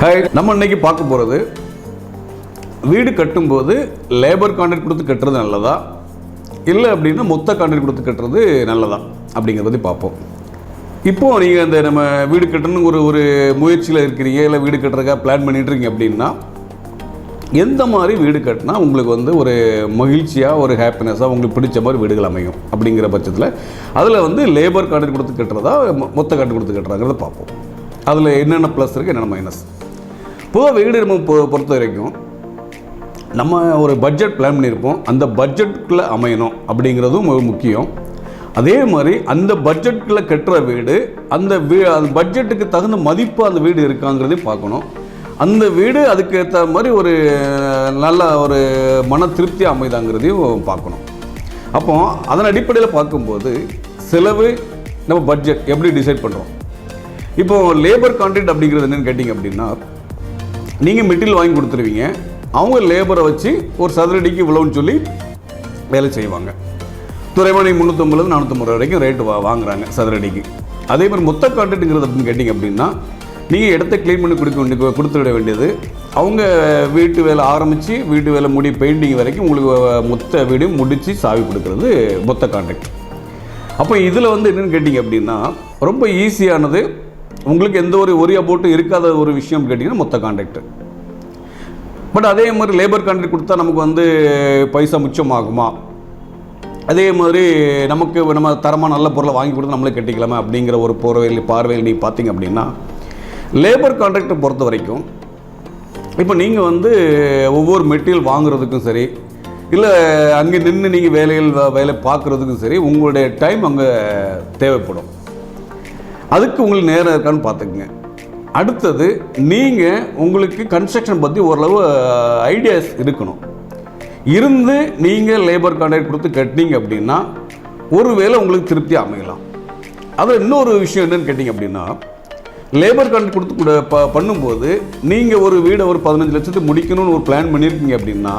Hi நம்ம இன்னைக்கு பார்க்க போகிறது வீடு கட்டும்போது லேபர் கான்ட்ராக்ட் கொடுத்து கட்டுறது நல்லதா? இல்லை அப்படின்னா மொத்த கான்ட்ராக்ட் கொடுத்து கட்டுறது நல்லதா? அப்படிங்கிறத பற்றி பார்ப்போம். இப்போது நீங்கள் அந்த நம்ம வீடு கட்டணும் ஒரு ஒரு முயற்சியில் இருக்கிறீங்க இல்லை வீடு கட்டுறதுக்காக பிளான் பண்ணிட்டு இருக்கீங்க அப்படின்னா எந்த மாதிரி வீடு கட்டினா உங்களுக்கு வந்து ஒரு மகிழ்ச்சியாக ஒரு ஹாப்பினஸாக உங்களுக்கு பிடிச்ச மாதிரி வீடுகள் அமையும் அப்படிங்கிற பட்சத்தில் அதில் வந்து லேபர் கான்ட்ராக்ட் கொடுத்து கட்டுறதா மொத்த கான்ட்ராக்ட் கொடுத்து கட்டுறாங்கிறத பார்ப்போம். அதில் என்னென்ன ப்ளஸ் இருக்குது என்னென்ன மைனஸ் பொதுவாக வீடு நம்ம பொ- பொறுத்த வரைக்கும் நம்ம ஒரு பட்ஜெட் பிளான் பண்ணியிருப்போம். அந்த பட்ஜெட்டுக்குள்ளே அமையணும் அப்படிங்கிறதும் முக்கியம். அதே மாதிரி அந்த பட்ஜெட்டுக்குள்ளே கட்டுற வீடு அந்த வீ அந்த பட்ஜெட்டுக்கு தகுந்த மதிப்பு அந்த வீடு இருக்காங்கிறதையும் பார்க்கணும். அந்த வீடு அதுக்கு ஏற்ற மாதிரி ஒரு நல்ல ஒரு மன திருப்தி அமைதாங்கிறதையும் பார்க்கணும். அப்போ அதன் அடிப்படையில் பார்க்கும்போது செலவு நம்ம பட்ஜெட் எப்படி டிசைட் பண்ணுறோம் இப்போது லேபர் கான்ட்ராக்ட் அப்படிங்கிறது என்னென்னு கேட்டிங்க அப்படின்னா நீங்கள் மெட்டீரியல் வாங்கி கொடுத்துருவீங்க. அவங்க லேபரை வச்சு ஒரு சதுரடிக்கு இவ்வளோன்னு சொல்லி வேலை செய்வாங்க. துறைமணி முந்நூற்றம்பது நானூற்றம்பது ரூபா வரைக்கும் ரேட்டு வா வாங்குறாங்க சதுரடிக்கு. அதே மாதிரி மொத்த கான்ட்ராக்ட்டுங்கிறது அப்படின்னு கேட்டிங்க அப்படின்னா நீங்கள் இடத்த க்ளீன் பண்ணி கொடுக்க வேண்டிய கொடுத்து விட வேண்டியது. அவங்க வீட்டு வேலை ஆரம்பித்து வீட்டு வேலை முடி பெயிண்டிங் வரைக்கும் உங்களுக்கு மொத்த வீடும் முடித்து சாவி கொடுக்கறது மொத்த கான்ட்ராக்ட் அப்போ இதில் வந்து என்னென்னு கேட்டிங்க அப்படின்னா ரொம்ப ஈஸியானது உங்களுக்கு எந்த ஒரு ஒரி அபோட்டும் இருக்காத ஒரு விஷயம் கேட்டிங்கன்னா மொத்த கான்ட்ராக்ட் பட் அதே மாதிரி லேபர் கான்ட்ராக்ட் கொடுத்தா நமக்கு வந்து பைசா மிச்சமாகுமா? அதே மாதிரி நமக்கு நம்ம தரமாக நல்ல பொருளை வாங்கி கொடுத்து நம்மளே கட்டிக்கலாமா அப்படிங்கிற ஒரு பார்வையில் பார்வையில் நீங்கள் பார்த்தீங்க அப்படின்னா லேபர் கான்ட்ராக்டை பொறுத்த வரைக்கும் இப்போ நீங்கள் வந்து ஒவ்வொரு மெட்டீரியல் வாங்குறதுக்கும் சரி இல்லை அங்கே நின்று நீங்கள் வேலைகள் வேலை பார்க்குறதுக்கும் சரி உங்களுடைய டைம் அங்கே தேவைப்படும். அதுக்கு உங்களுக்கு நேரம் இருக்கான்னு பார்த்துக்குங்க. அடுத்தது நீங்கள் உங்களுக்கு கன்ஸ்ட்ரக்ஷன் பற்றி ஓரளவு ஐடியாஸ் இருக்கணும். இருந்து நீங்கள் லேபர் கான்ட்ராக்ட் கொடுத்து கட்டினீங்க அப்படின்னா ஒருவேளை உங்களுக்கு திருப்தி அமையலாம். அதில் இன்னொரு விஷயம் என்னென்னு கேட்டிங்க அப்படின்னா லேபர் கான்ட்ராக்ட் கொடுத்து கூட ப பண்ணும்போது நீங்கள் ஒரு வீடை ஒரு பதினஞ்சு லட்சத்துக்கு முடிக்கணும்னு ஒரு பிளான் பண்ணியிருக்கீங்க அப்படின்னா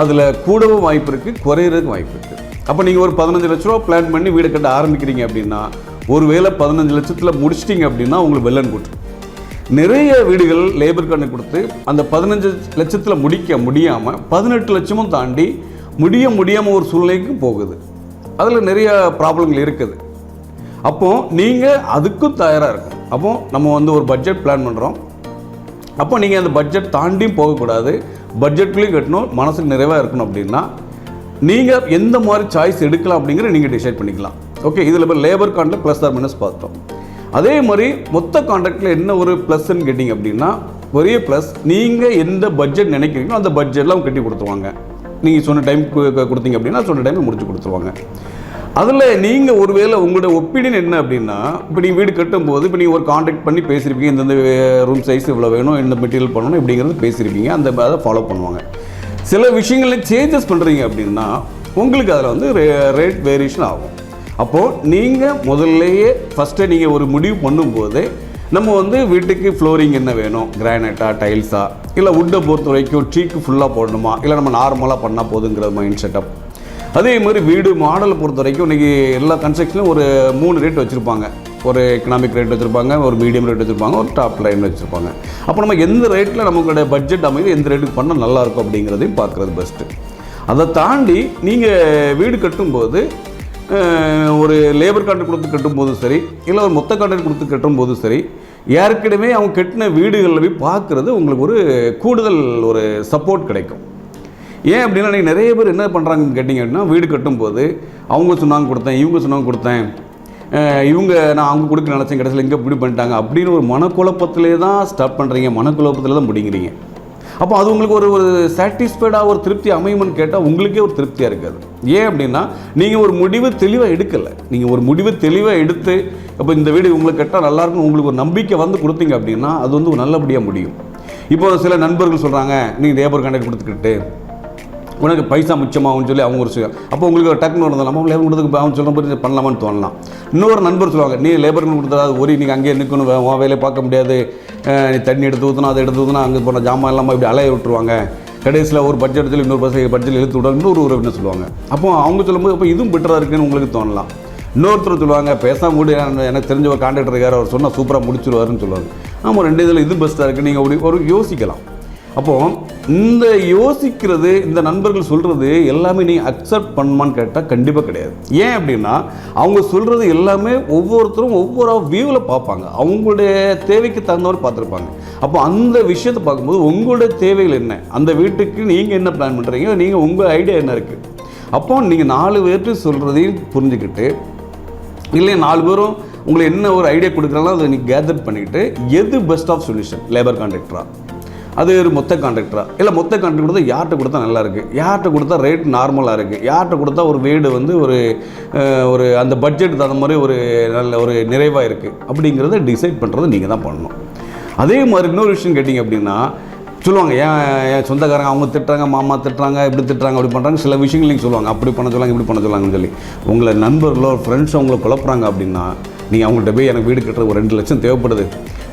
அதில் கூடவும் வாய்ப்பு இருக்குது குறையிறதுக்கு வாய்ப்பு இருக்குது அப்போ நீங்கள் ஒரு பதினஞ்சு லட்ச ரூபா பிளான் பண்ணி வீடு கட்ட ஆரம்பிக்கிறீங்க அப்படின்னா ஒருவேளை பதினஞ்சு லட்சத்தில் முடிச்சிட்டிங்க அப்படின்னா உங்களுக்கு வெள்ளன் கூட்டு. நிறைய வீடுகள் லேபர் கார்டு கொடுத்து அந்த பதினஞ்சு லட்சத்தில் முடிக்க முடியாமல் பதினெட்டு லட்சமும் தாண்டி முடிய முடியாமல் ஒரு சூழ்நிலைக்கு போகுது. அதில் நிறைய ப்ராப்ளங்கள் இருக்குது. அப்போது நீங்கள் அதுக்கும் தயாராக இருக்கும் அப்போது நம்ம வந்து ஒரு பட்ஜெட் பிளான் பண்ணுறோம் அப்போ நீங்கள் அந்த பட்ஜெட் தாண்டியும் போகக்கூடாது. பட்ஜெட்லேயும் கட்டணும். மனசுக்கு நிறைவாக இருக்கணும் அப்படின்னா நீங்கள் எந்த மாதிரி சாய்ஸ் எடுக்கலாம் அப்படிங்கிற நீங்கள் டிசைட் பண்ணிக்கலாம். ஓகே இதில் இப்போ labour contract plus or minus பார்த்தோம். அதே மாதிரி மொத்த கான்ட்ராக்டில் என்ன ஒரு ப்ளஸ்ன்னு கேட்டிங்க அப்படின்னா ஒரே ப்ளஸ் நீங்கள் எந்த பட்ஜெட் நினைக்கிறீங்களோ அந்த பட்ஜெட்டில் அவங்க கட்டி கொடுத்துருவாங்க. நீங்கள் சொன்ன டைம் கொடுத்தீங்க அப்படின்னா சொன்ன டைம் முடிச்சு கொடுத்துருவாங்க. அதில் நீங்கள் ஒருவேளை உங்களோட ஒப்பீனியன் என்ன அப்படின்னா இப்போ நீங்கள் வீடு கட்டும்போது இப்போ நீங்கள் ஒரு காண்டாக்ட் பண்ணி பேசியிருப்பீங்க இந்தந்த ரூம் சைஸ் இவ்வளோ வேணும் இந்த மெட்டீரியல் பண்ணணும் இப்படிங்கிறது பேசியிருப்பீங்க அந்த அதை ஃபாலோ பண்ணுவாங்க. சில விஷயங்களில் சேஞ்சஸ் பண்ணுறீங்க அப்படின்னா உங்களுக்கு அதில் வந்து ரேட் வேரியேஷன் ஆகும். அப்போது நீங்கள் முதல்லையே ஃபஸ்ட்டு நீங்கள் ஒரு முடிவு பண்ணும்போது நம்ம வந்து வீட்டுக்கு ஃப்ளோரிங் என்ன வேணும்? கிரானைட்டா டைல்ஸா இல்லை உட்டை பொறுத்த வரைக்கும் டீக்கு ஃபுல்லாக போடணுமா? இல்லை நம்ம நார்மலாக பண்ணால் போதுங்கிற மைண்ட் செட்டப் அதே மாதிரி வீடு மாடலை பொறுத்த வரைக்கும் இன்றைக்கி எல்லா கன்ஸ்ட்ரக்ஷனும் ஒரு மூணு ரேட் வச்சுருப்பாங்க. ஒரு எக்கனாமிக் ரேட் வச்சுருப்பாங்க ஒரு மீடியம் ரேட் வச்சுருப்பாங்க ஒரு டாப் லைன் வச்சுருப்பாங்க. அப்போ நம்ம எந்த ரேட்டில் நம்மளுடைய பட்ஜெட் அமைது எந்த ரேட்டுக்கு பண்ணால் நல்லாயிருக்கும் அப்படிங்கிறதையும் பார்க்குறது பெஸ்ட்டு அதை தாண்டி நீங்கள் வீடு கட்டும்போது ஒரு லேபர் கான்ட்ராக்ட் கொடுத்து கட்டும்போதும் சரி இல்லை ஒரு மொத்த கான்ட்ராக்ட் கொடுத்து கட்டும்போதும் சரி ஏற்கனவே அவங்க கட்டின வீடுகளில் போய் பார்க்குறது உங்களுக்கு ஒரு கூடுதல் ஒரு சப்போர்ட் கிடைக்கும். ஏன் அப்படின்னா நீங்கள் நிறைய பேர் என்ன பண்ணுறாங்கன்னு கேட்டிங்க அப்படின்னா வீடு கட்டும்போது அவங்க சொன்னாங்க கொடுத்தேன் இவங்க சொன்னாங்க கொடுத்தேன் இவங்க நான் அவங்க கொடுக்க நினச்சேன் கடைசியில் இங்கே இப்படி பண்ணிட்டாங்க அப்படின்னு ஒரு மனக்குழப்பத்திலே தான் ஸ்டார்ட் பண்ணுறீங்க மனக்குழப்பத்தில் தான் முடிங்கிறீங்க அப்போ அது உங்களுக்கு ஒரு ஒரு சாட்டிஸ்ஃபைடாக ஒரு திருப்தி அமையும்னு கேட்டால் உங்களுக்கே ஒரு திருப்தியாக இருக்காது. ஏன் அப்படின்னா நீங்கள் ஒரு முடிவு தெளிவாக எடுக்கலை. நீங்கள் ஒரு முடிவு தெளிவாக எடுத்து அப்போ இந்த வீடு உங்களுக்கு கட்டால் நல்லாயிருக்கும் உங்களுக்கு ஒரு நம்பிக்கை வந்து கொடுத்தீங்க அப்படின்னா அது வந்து நல்லபடியாக முடியும். இப்போ சில நண்பர்கள் சொல்கிறாங்க நீங்கள் லேபர் கான்ட்ராக்ட் கொடுத்துக்கிட்டு உனக்கு பைசா மிச்சமாகும்னு சொல்லி அவங்க ஒரு விஷயம் அப்போ உங்களுக்கு ஒரு டக்குனு இருந்தாலும் நம்ம லேபர் கொடுத்து அவன் சொல்ல மாதிரி பண்ணலாமான்னு தோணலாம். இன்னொரு நண்பர் சொல்லுவாங்க நீ லேபர் கொடுத்தா ஒரு நீங்கள் அங்கேயே நிற்கணும் உன் வேலையை பார்க்க முடியாது. நீ தண்ணி எடுத்து ஊற்றணும் அதை எடுத்து ஊற்றினா அங்கே போன ஜாமான் இல்லாமல் இப்படி அலைய விட்டுருவாங்க. கடைசியில் ஒரு பட்ஜெட் இன்னொரு பஸ் பட்ஜெட் இழுத்து விட இன்னொரு ஒரு என்ன சொல்லுவாங்க. அப்போ அவங்க சொல்லும்போது அப்போ இதுவும் பெட்டராக இருக்குன்னு உங்களுக்கு தோணலாம். இன்னொருத்தர் சொல்லுவாங்க பேசாம கூட எனக்கு தெரிஞ்ச ஒரு கான்ட்ராக்டர் இருக்கார் அவர் சொன்னால் சூப்பராக முடிச்சிருவாருன்னு சொல்லுவாங்க ஆமாம் ரெண்டு இதில் இது பெஸ்ட்டாக இருக்குது நீங்கள் அப்படி ஒரு யோசிக்கலாம். அப்போ இந்த யோசிக்கிறது இந்த நண்பர்கள் சொல்கிறது எல்லாமே நீ அக்செப்ட் பண்ணுமான்னு கேட்டால் கண்டிப்பாக கிடையாது. ஏன் அப்படின்னா அவங்க சொல்கிறது எல்லாமே ஒவ்வொருத்தரும் ஒவ்வொரு வியூவில் பார்ப்பாங்க. அவங்களுடைய தேவைக்கு தகுந்த மாதிரி பார்த்துருப்பாங்க. அப்போ அந்த விஷயத்தை பார்க்கும்போது உங்களுடைய தேவைகள் என்ன? அந்த வீட்டுக்கு நீங்கள் என்ன பிளான் பண்ணுறீங்க நீங்கள் உங்கள் ஐடியா என்ன இருக்குது அப்போ நீங்கள் நாலு பேர்ட்டு சொல்கிறதையும் புரிஞ்சுக்கிட்டு இல்லை நாலு பேரும் உங்களுக்கு என்ன ஒரு ஐடியா கொடுக்குறாங்களோ அதை நீங்கள் கேதர் பண்ணிக்கிட்டு எது பெஸ்ட் ஆஃப் சொல்யூஷன் லேபர் கான்ட்ராக்டராக அது ஒரு மொத்த கான்ட்ராக்டரா இல்லை மொத்த கான்ட்ராக்ட் கொடுத்தா யார்கிட்ட கொடுத்தா நல்லா இருக்குது யார்கிட்ட கொடுத்தா ரேட் நார்மலாக இருக்குது யார்கிட்ட கொடுத்தா ஒரு வீடு வந்து ஒரு ஒரு அந்த பட்ஜெட் தகுந்த மாதிரி ஒரு நல்ல ஒரு நிறைவாக இருக்குது அப்படிங்கிறத டிசைட் பண்ணுறது நீங்கள் தான் பண்ணணும். அதே மாதிரி இன்னொரு விஷயம் கேட்டிங்க அப்படின்னா சொல்லுவாங்க ஏன் என் சொந்தக்காரங்க அவங்க திட்டுறாங்க மாமா திட்டுறாங்க இப்படி திட்டுறாங்க அப்படி பண்ணுறாங்க சில விஷயங்கள் நீங்கள் சொல்லுவாங்க. அப்படி பண்ண சொல்லுவாங்க இப்படி பண்ண சொல்லுவாங்கன்னு சொல்லி. உங்களை நண்பர்களோ ஃப்ரெண்ட்ஸ் அவங்கள குழப்புறாங்க அப்படின்னா நீங்கள் அவங்கள்ட்ட போய் எனக்கு வீடு கட்டுறது ஒரு ரெண்டு லட்சம் தேவைப்படுது.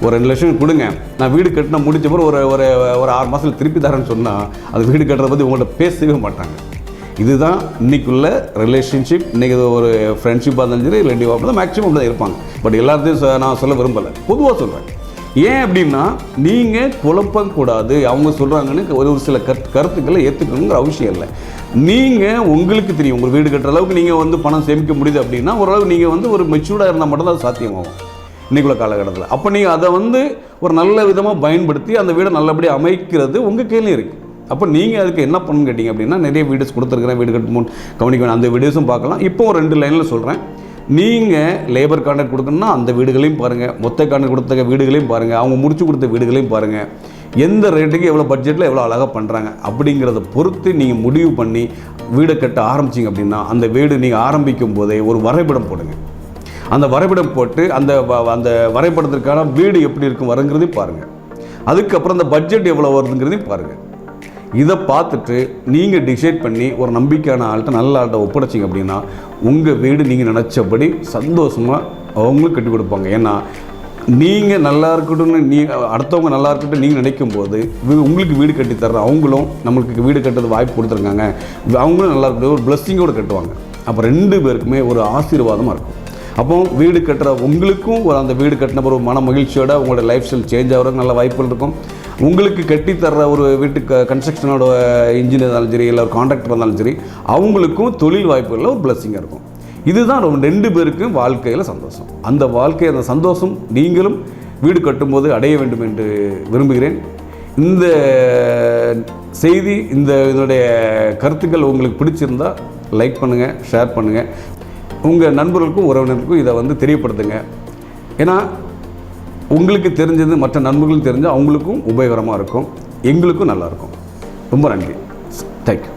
ஒரு ரெண்டு லட்சம் கொடுங்க. நான் வீடு கட்டின முடிச்ச பிறகு ஒரு ஒரு ஒரு ஆறு மாதத்தில் திருப்பி தரேன்னு சொன்னால் அது வீடு கட்டுறத பற்றி உங்கள்கிட்ட பேசவே மாட்டாங்க. இதுதான் இன்னைக்குள்ள ரிலேஷன்ஷிப் இன்றைக்கி ஒரு ஃப்ரெண்ட்ஷிப்பாக இருந்தாலும் சரி ரிலேட்டிவாக இருந்தாலும் மேக்ஸிமம் தான் இருப்பாங்க. பட் எல்லாத்தையும் நான் சொல்ல விரும்பலை. பொதுவாக சொல்கிறேன் ஏன் அப்படின்னா நீங்கள் குழப்பக்கூடாது அவங்க சொல்கிறாங்கன்னு ஒரு ஒரு சில கருத்துக்களை ஏற்றுக்கணுங்கிற அவசியம் இல்லை. நீங்கள் உங்களுக்கு தெரியும். உங்கள் வீடு கட்டுற அளவுக்கு நீங்கள் வந்து பணம் சேமிக்க முடியுது அப்படின்னா ஓரளவு நீங்கள் வந்து ஒரு மெச்சூர்டாக இருந்தால் மட்டும்தான் அது சாத்தியமாகும். இன்னைக்குள்ள காலகட்டத்தில். அப்போ நீங்கள் அதை வந்து ஒரு நல்ல விதமாக பயன்படுத்தி அந்த வீடை நல்லபடியாக அமைக்கிறது உங்கள் கையிலையும் இருக்குது அப்போ நீங்கள் அதுக்கு என்ன பண்ணு கேட்டிங்க அப்படின்னா நிறைய வீடியோஸ் கொடுத்துருக்குறேன் வீடு கட்டு முன் கவனிக்க வேணும். அந்த வீடியோஸும் பார்க்கலாம். இப்போ ஒரு ரெண்டு லைனில் சொல்கிறேன் நீங்கள் லேபர் கான்ட்ராக்ட் கொடுக்கணும்னா அந்த வீடுகளையும் பாருங்கள் மொத்த கான்ட்ராக்ட் கொடுத்த வீடுகளையும் பாருங்கள் அவங்க முடிச்சு கொடுத்த வீடுகளையும் பாருங்கள் எந்த ரேட்டுக்கு எவ்வளோ பட்ஜெட்டில் எவ்வளோ அழகாக பண்ணுறாங்க அப்படிங்கிறத பொறுத்து நீங்கள் முடிவு பண்ணி வீடை கட்ட ஆரம்பிச்சிங்க அப்படின்னா அந்த வீடு நீங்கள் ஆரம்பிக்கும் போதே ஒரு வரைபடம் போடுங்க. அந்த வரைபடம் போட்டு அந்த வ- அந்த வரைபடத்திற்கான வீடு எப்படி இருக்கும் வருங்கிறதையும் பாருங்கள் அதுக்கப்புறம் அந்த பட்ஜெட் எவ்வளோ வருதுங்கிறதையும் பாருங்கள் இதை பார்த்துட்டு நீங்கள் டிசைட் பண்ணி ஒரு நம்பிக்கையான ஆள்கிட்ட நல்ல ஆள்கிட்ட ஒப்படைச்சிங்க அப்படின்னா உங்கள் வீடு நீங்கள் நினச்சபடி சந்தோஷமாக அவங்களும் கட்டி கொடுப்பாங்க. ஏன்னா நீங்கள் நல்லா இருக்கட்டும்னு நீ அடுத்தவங்க நல்லா இருக்கட்டும் நீங்கள் நினைக்கும் போது உங்களுக்கு வீடு கட்டி தர்ற அவங்களும் நம்மளுக்கு வீடு கட்டுறது வாய்ப்பு கொடுத்துருக்காங்க. அவங்களும் நல்லா இருக்கட்டும் ஒரு பிளஸ்ஸிங்கோடு கட்டுவாங்க. அப்போ ரெண்டு பேருக்குமே ஒரு ஆசீர்வாதமாக இருக்கும். அப்போ வீடு கட்டுற உங்களுக்கும் ஒரு அந்த வீடு கட்டின ஒரு மன மகிழ்ச்சியோட உங்களோட லைஃப் ஸ்டைல் சேஞ்ச் ஆகிறதுக்கு நல்ல வாய்ப்புகள் இருக்கும். உங்களுக்கு கட்டி தர்ற ஒரு வீட்டுக்கு கன்ஸ்ட்ரக்ஷனோட இன்ஜினியர் இருந்தாலும் சரி இல்லை ஒரு கான்ட்ராக்டர் இருந்தாலும் சரி அவங்களுக்கும் தொழில் வாய்ப்புகளில் ஒரு பிளஸ்ஸிங்காக இருக்கும். இதுதான் ரொம்ப ரெண்டு பேருக்கும் வாழ்க்கையில் சந்தோஷம். அந்த வாழ்க்கை அந்த சந்தோஷம் நீங்களும் வீடு கட்டும்போது அடைய வேண்டும் என்று விரும்புகிறேன். இந்த செய்தி இந்த இதனுடைய கருத்துக்கள் உங்களுக்கு பிடிச்சிருந்தா லைக் பண்ணுங்கள் ஷேர் பண்ணுங்கள் உங்கள் நண்பர்களுக்கும் உறவினருக்கும் இதை வந்து தெரியப்படுத்துங்க. ஏன்னா உங்களுக்கு தெரிஞ்சது மற்ற நண்பர்களும் தெரிஞ்சால் அவங்களுக்கும் உபயோகரமாக இருக்கும். எங்களுக்கும் நல்லாயிருக்கும் ரொம்ப நன்றி. தேங்க்யூ